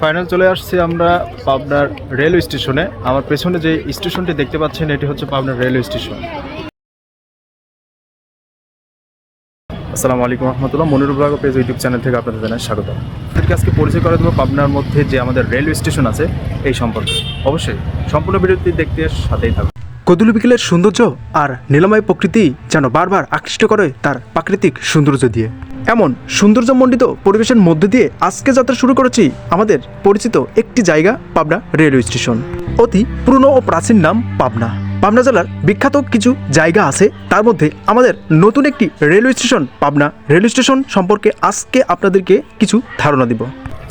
Final চলে আসছি আমরা পাবনার রেলওয়ে স্টেশনে। আমার পেছনে যে স্টেশনটি দেখতে পাচ্ছেন, এটি হচ্ছে পাবনার রেলওয়ে স্টেশন। আসসালামু আলাইকুম রহমতুল্লাহ। Monirul blog page YouTube channel থেকে আপনাদের জানাই স্বাগত। আপনাদেরকে আজকে পরিচয় করে দেবো পাবনার মধ্যে যে আমাদের রেলওয়ে স্টেশন আছে, এই সম্পর্কে। অবশ্যই সম্পূর্ণ ভিডিওটি দেখতে সাথেই থাকুন। কদুলু বিকেলের সৌন্দর্য আর নীলময় প্রকৃতি যেন বারবার আকৃষ্ট করে তার প্রাকৃতিক সৌন্দর্য দিয়ে। এমন সৌন্দর্যমণ্ডিত পরিবেশের মধ্যে দিয়ে আজকে যাত্রা শুরু করেছি আমাদের পরিচিত একটি জায়গা পাবনা রেলওয়ে স্টেশন। অতি পুরনো ও প্রাচীন নাম পাবনা। পাবনা জেলার বিখ্যাত কিছু জায়গা আছে তার মধ্যে আমাদের নতুন একটি railway station Pabna railway station সম্পর্কে আজকে আপনাদেরকে কিছু ধারণা দিব।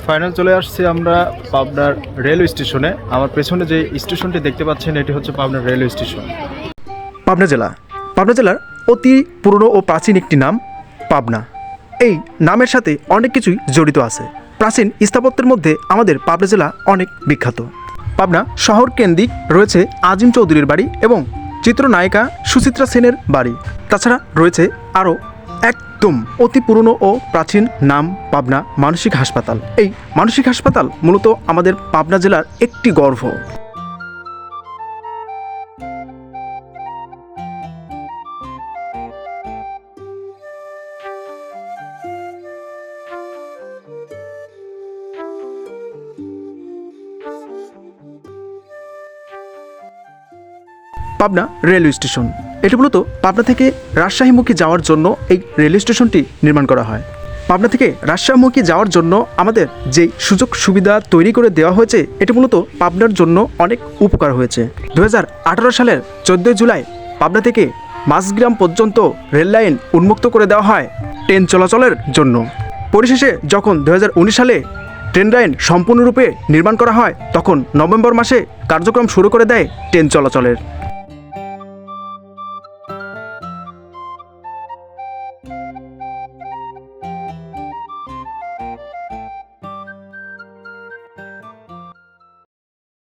ফাইনাল চলে আসছি আমরা পাবনার রেলওয়ে স্টেশনে। আমার পেছনে যে স্টেশনটি দেখতে পাচ্ছেন এটি হচ্ছে পাবনার রেলওয়ে স্টেশন। পাবনা জেলা। পাবনা জেলার অতি পুরনো ও প্রাচীন একটি নাম পাবনা। এই নামের সাথে অনেক কিছুই জড়িত আছে। প্রাচীন স্থাপত্যের মধ্যে আমাদের পাবনা জেলা অনেক বিখ্যাত। পাবনা শহর কেন্দ্রিক রয়েছে আজিম চৌধুরীর বাড়ি এবং চিত্রনায়িকা সুচিত্রা সেনের বাড়ি। তাছাড়া রয়েছে আরও একদম অতি পুরনো ও প্রাচীন নাম পাবনা মানসিক হাসপাতাল। এই মানসিক হাসপাতাল মূলত আমাদের পাবনা জেলার একটি গর্ব পাবনা রেলওয়ে স্টেশন। এটি মূলত পাবনা থেকে রাজশাহীমুখী যাওয়ার জন্য এই রেলওয়ে স্টেশনটি নির্মাণ করা হয়। পাবনা থেকে রাজশাহীমুখী যাওয়ার জন্য আমাদের যে সুযোগ সুবিধা তৈরি করে দেওয়া হয়েছে, এটি মূলত পাবনার জন্য অনেক উপকার হয়েছে। দু হাজার আঠারো সালের চোদ্দোই জুলাই পাবনা থেকে মাসগ্রাম পর্যন্ত রেল লাইন উন্মুক্ত করে দেওয়া হয় ট্রেন চলাচলের জন্য। পরিশেষে যখন দু হাজার উনিশ সালে ট্রেন লাইন সম্পূর্ণরূপে নির্মাণ করা হয়, তখন নভেম্বর মাসে কার্যক্রম শুরু করে দেয় ট্রেন চলাচলের।